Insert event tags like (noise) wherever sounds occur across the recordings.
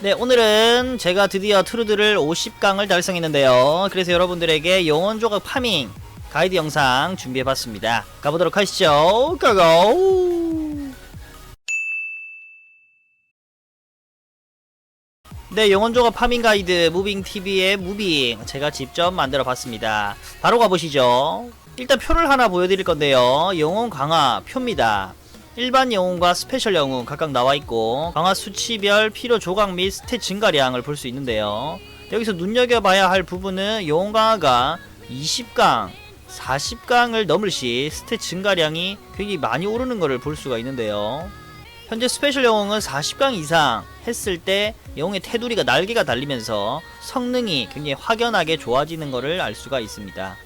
네, 오늘은 제가 드디어 트루드를 50강을 달성했는데요. 그래서 여러분들에게 영혼 조각 파밍 가이드 영상 준비해봤습니다. 가보도록 하시죠. 고고! 네, 영혼 조각 파밍 가이드 무빙 TV의 무빙 제가 직접 만들어 봤습니다. 바로 가보시죠. 일단 표를 하나 보여드릴 건데요. 영혼 강화 표입니다. 일반 영웅과 스페셜 영웅 각각 나와 있고 강화 수치별 필요 조각 및 스탯 증가량을 볼 수 있는데요. 여기서 눈여겨봐야 할 부분은 영웅 강화가 20강, 40강을 넘을 시 스탯 증가량이 굉장히 많이 오르는 것을 볼 수가 있는데요. 현재 스페셜 영웅은 40강 이상 했을 때 영웅의 테두리가 날개가 달리면서 성능이 굉장히 확연하게 좋아지는 것을 알 수가 있습니다.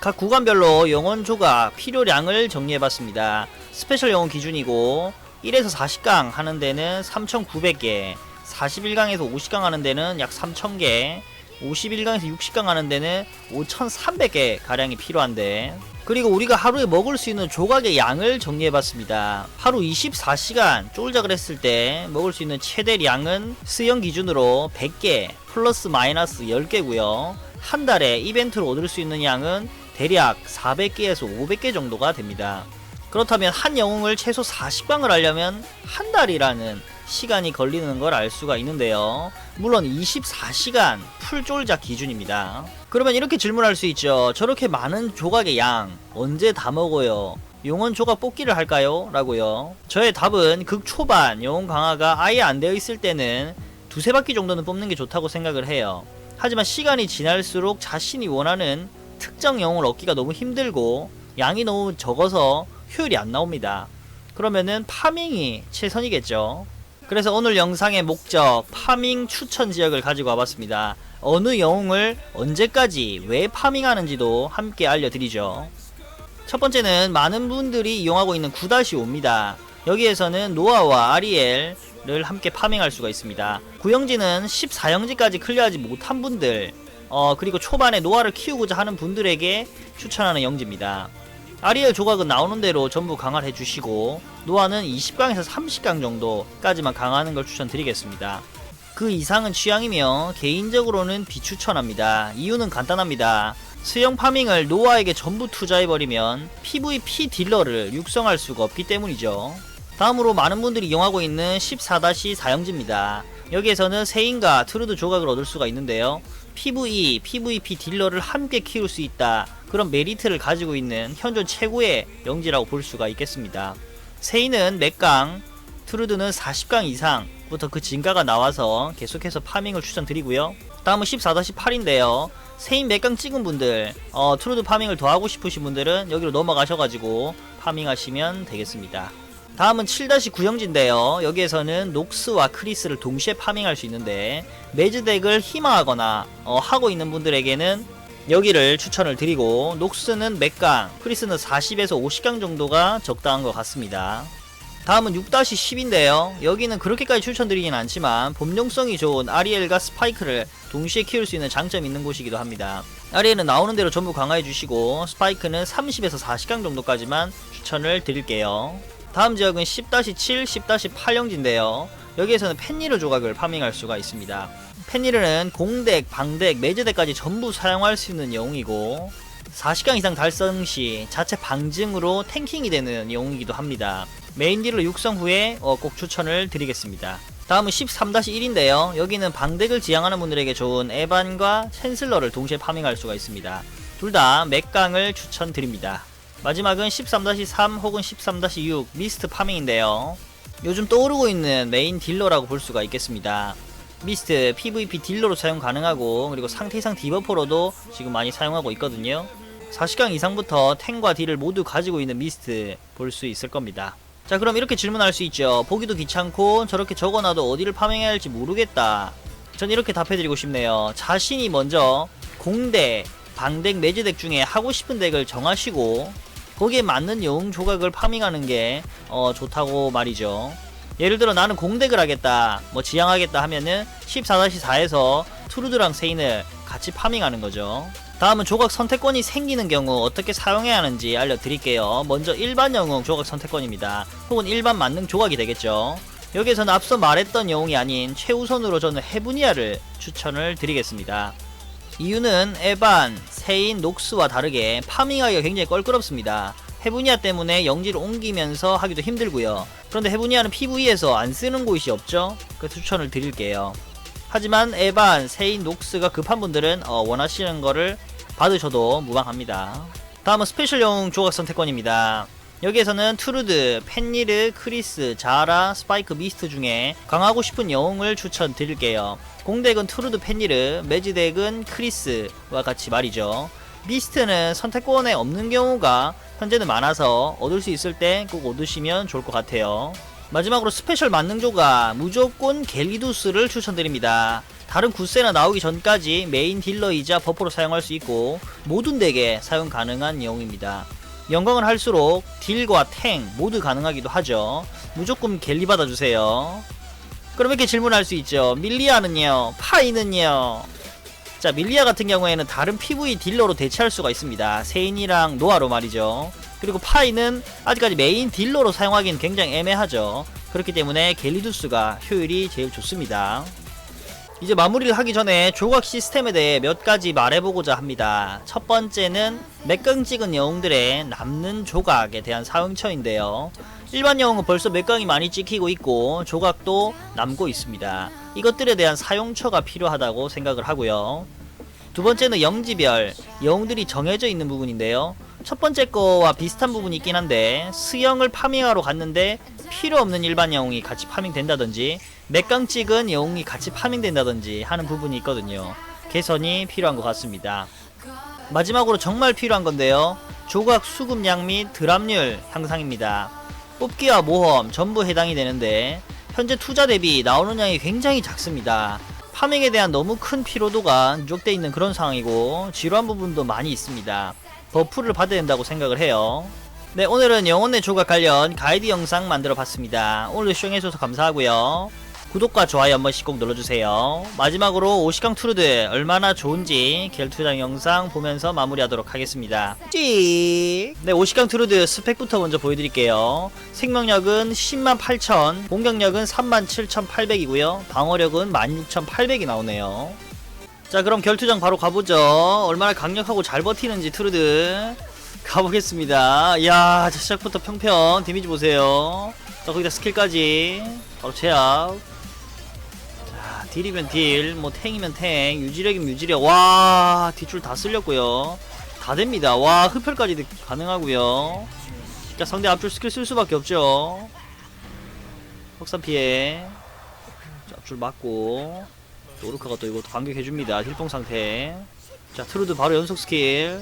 각 구간별로 영혼 조각 필요량을 정리해봤습니다. 스페셜 영혼 기준이고 1에서 40강 하는 데는 3,900개 41강에서 50강 하는 데는 약 3,000개 51강에서 60강 하는 데는 5,300개 가량이 필요한데 그리고 우리가 하루에 먹을 수 있는 조각의 양을 정리해봤습니다. 하루 24시간 쫄작을 했을 때 먹을 수 있는 최대량은 수영 기준으로 100개 플러스 마이너스 10개고요. 한 달에 이벤트로 얻을 수 있는 양은 대략 400개에서 500개 정도가 됩니다. 그렇다면 한 영웅을 최소 40강을 하려면 한 달이라는 시간이 걸리는 걸 알 수가 있는데요. 물론 24시간 풀쫄작 기준입니다. 그러면 이렇게 질문할 수 있죠. 저렇게 많은 조각의 양 언제 다 먹어요? 용원 조각 뽑기를 할까요? 라고요. 저의 답은 극 초반 영웅 강화가 아예 안 되어 있을 때는 두세 바퀴 정도는 뽑는 게 좋다고 생각을 해요. 하지만 시간이 지날수록 자신이 원하는 특정 영웅을 얻기가 너무 힘들고 양이 너무 적어서 효율이 안 나옵니다. 그러면은 파밍이 최선이겠죠. 그래서 오늘 영상의 목적 파밍 추천 지역을 가지고 와봤습니다. 어느 영웅을 언제까지 왜 파밍하는지도 함께 알려드리죠. 첫 번째는 많은 분들이 이용하고 있는 9-5입니다. 여기에서는 노아와 아리엘을 함께 파밍할 수가 있습니다. 구형지는 14형지까지 클리어하지 못한 분들, 어, 그리고 초반에 노아를 키우고자 하는 분들에게 추천하는 영지입니다. 아리엘 조각은 나오는 대로 전부 강화를 해주시고 노아는 20강에서 30강 정도까지만 강화하는 걸 추천드리겠습니다. 그 이상은 취향이며 개인적으로는 비추천합니다. 이유는 간단합니다. 수영 파밍을 노아에게 전부 투자해버리면 PVP 딜러를 육성할 수가 없기 때문이죠. 다음으로 많은 분들이 이용하고 있는 14-4형지입니다. 여기에서는 세인과 트루드 조각을 얻을 수가 있는데요. PVE, PVP 딜러를 함께 키울 수 있다. 그런 메리트를 가지고 있는 현존 최고의 영지라고 볼 수가 있겠습니다. 세인은 맥강, 트루드는 40강 이상부터 그 진가가 나와서 계속해서 파밍을 추천드리고요. 다음은 14-8인데요. 세인 맥강 찍은 분들, 어, 트루드 파밍을 더 하고 싶으신 분들은 여기로 넘어가셔가지고 파밍하시면 되겠습니다. 다음은 7-9형지인데요. 여기에서는 녹스와 크리스를 동시에 파밍할 수 있는데 매즈덱을 희망하거나 어, 하고 있는 분들에게는 여기를 추천을 드리고 녹스는 맥강, 크리스는 40에서 50강 정도가 적당한 것 같습니다. 다음은 6-10인데요. 여기는 그렇게까지 추천드리진 않지만 범용성이 좋은 아리엘과 스파이크를 동시에 키울 수 있는 장점이 있는 곳이기도 합니다. 아리엘은 나오는 대로 전부 강화해 주시고 스파이크는 30에서 40강 정도까지만 추천을 드릴게요. 다음 지역은 10-7, 10-8형지인데요. 여기에서는 펜니르 조각을 파밍할 수가 있습니다. 펜니르는 공덱, 방덱, 매즈덱까지 전부 사용할 수 있는 영웅이고 40강 이상 달성 시 자체 방증으로 탱킹이 되는 영웅이기도 합니다. 메인 딜러 육성 후에 어, 꼭 추천을 드리겠습니다. 다음은 13-1인데요. 여기는 방덱을 지향하는 분들에게 좋은 에반과 챈슬러를 동시에 파밍할 수가 있습니다. 둘 다 맥강을 추천드립니다. 마지막은 13-3 혹은 13-6 미스트 파밍인데요. 요즘 떠오르고 있는 메인 딜러라고 볼 수가 있겠습니다. 미스트 PVP 딜러로 사용 가능하고 그리고 상태 이상 디버퍼로도 지금 많이 사용하고 있거든요. 40강 이상부터 탱과 딜을 모두 가지고 있는 미스트 볼 수 있을 겁니다. 자 그럼 이렇게 질문할 수 있죠. 보기도 귀찮고 저렇게 적어놔도 어디를 파밍해야 할지 모르겠다. 전 이렇게 답해드리고 싶네요. 자신이 먼저 공대, 방덱, 매즈덱 중에 하고 싶은 덱을 정하시고 거기에 맞는 영웅 조각을 파밍하는 게 어, 좋다고 말이죠. 예를 들어 나는 공덱을 하겠다, 뭐 지향하겠다 하면은 14-4에서 트루드랑 세인을 같이 파밍하는 거죠. 다음은 조각 선택권이 생기는 경우 어떻게 사용해야 하는지 알려드릴게요. 먼저 일반 영웅 조각 선택권입니다. 혹은 일반 만능 조각이 되겠죠. 여기에서는 앞서 말했던 영웅이 아닌 최우선으로 저는 헤브니아를 추천을 드리겠습니다. 이유는 에반, 세인, 녹스와 다르게 파밍하기가 굉장히 껄끄럽습니다. 헤브니아 때문에 영지를 옮기면서 하기도 힘들고요. 그런데 헤브니아는 PV에서 안 쓰는 곳이 없죠? 그 추천을 드릴게요. 하지만 에반, 세인, 녹스가 급한 분들은 어, 원하시는 거를 받으셔도 무방합니다. 다음은 스페셜 영웅 조각 선택권입니다. 여기에서는 투르드, 펜니르, 크리스, 자라, 스파이크, 미스트 중에 강하고 싶은 영웅을 추천드릴게요. 공덱은 투르드, 펜니르, 매지덱은 크리스와 같이 말이죠. 미스트는 선택권에 없는 경우가 현재는 많아서 얻을 수 있을 때 꼭 얻으시면 좋을 것 같아요. 마지막으로 스페셜 만능 조각 무조건 갤리두스를 추천드립니다. 다른 구세나 나오기 전까지 메인 딜러이자 버프로 사용할 수 있고 모든 덱에 사용 가능한 영웅입니다. 영광을 할수록 딜과 탱 모두 가능하기도 하죠. 무조건 갤리 받아주세요. 그럼 이렇게 질문할 수 있죠. 밀리아는요? 파이는요? 자 밀리아 같은 경우에는 다른 PV 딜러로 대체할 수가 있습니다. 세인이랑 노아로 말이죠. 그리고 파이는 아직까지 메인 딜러로 사용하기는 굉장히 애매하죠. 그렇기 때문에 갤리두스가 효율이 제일 좋습니다. 이제 마무리를 하기 전에 조각 시스템에 대해 몇 가지 말해보고자 합니다. 첫 번째는 맥강 찍은 영웅들의 남는 조각에 대한 사용처인데요. 일반 영웅은 벌써 맥강이 많이 찍히고 있고 조각도 남고 있습니다. 이것들에 대한 사용처가 필요하다고 생각을 하고요. 두 번째는 영지별 영웅들이 정해져 있는 부분인데요. 첫 번째 거와 비슷한 부분이 있긴 한데 스영을 파밍하러 갔는데 필요 없는 일반 영웅이 같이 파밍된다든지 맥강 찍은 영웅이 같이 파밍된다든지 하는 부분이 있거든요. 개선이 필요한 것 같습니다. 마지막으로 정말 필요한 건데요. 조각 수급량 및 드랍률 향상입니다. 뽑기와 모험 전부 해당이 되는데 현재 투자 대비 나오는 양이 굉장히 작습니다. 파밍에 대한 너무 큰 피로도가 누적돼 있는 그런 상황이고 지루한 부분도 많이 있습니다. 버프를 받아야 된다고 생각을 해요. 네 오늘은 영혼의 조각 관련 가이드 영상 만들어 봤습니다. 오늘도 시청해주셔서 감사하고요. 구독과 좋아요 한 번씩 꼭 눌러주세요. 마지막으로 오시강 투르드 얼마나 좋은지 겔투장 영상 보면서 마무리하도록 하겠습니다. 찍! 네, 오시강 투르드 스펙부터 먼저 보여드릴게요. 생명력은 10만 8천, 공격력은 3만 7,800이고요. 방어력은 16,800이 나오네요. 자, 그럼 결투장 바로 가보죠. 얼마나 강력하고 잘 버티는지 투르드. 가보겠습니다. 이야, 자, 시작부터 평평. 데미지 보세요. 자, 거기다 스킬까지. 바로 제압. 자, 딜이면 딜, 뭐 탱이면 탱, 유지력이면 유지력. 와, 뒷줄 다 쓸렸고요. 다 됩니다. 와, 흡혈까지 가능하고요. 자, 상대 앞줄 스킬 쓸 수밖에 없죠. 확산 피해. 자, 앞줄 맞고. 또 오르카가 또 이거 반격해줍니다. 힐뽕 상태. 자, 트루드 바로 연속 스킬.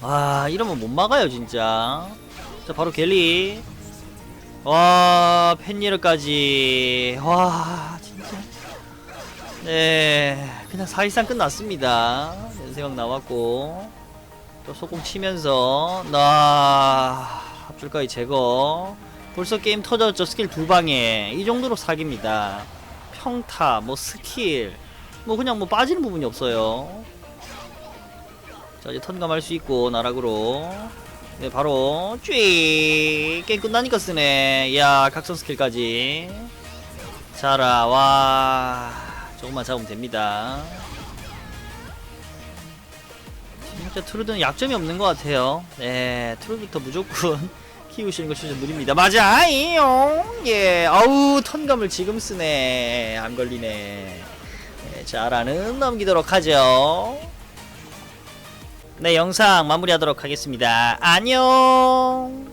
아, 이러면 못 막아요, 진짜. 자, 바로 갤리. 와, 펜니르까지. 와. 네, 그냥 사실상 끝났습니다. 연세각 나왔고. 또 소공 치면서, 나, 합줄까지 제거. 벌써 게임 터졌죠. 스킬 두 방에. 이 정도로 사기입니다. 평타, 뭐 스킬. 뭐 그냥 뭐 빠지는 부분이 없어요. 자, 이제 턴감할 수 있고, 나락으로. 네, 바로 쭉 게임 끝나니까 쓰네. 야, 각성 스킬까지. 자라, 와, 조금만 잡으면 됩니다. 진짜 트루드는 약점이 없는 것 같아요. 네, 트루드부터 무조건 (laughs) 키우시는 거 추천드립니다. 맞아요. 예, 아우 턴감을 지금 쓰네. 안 걸리네. 네, 자라는 넘기도록 하죠. 네, 영상 마무리하도록 하겠습니다. 안녕!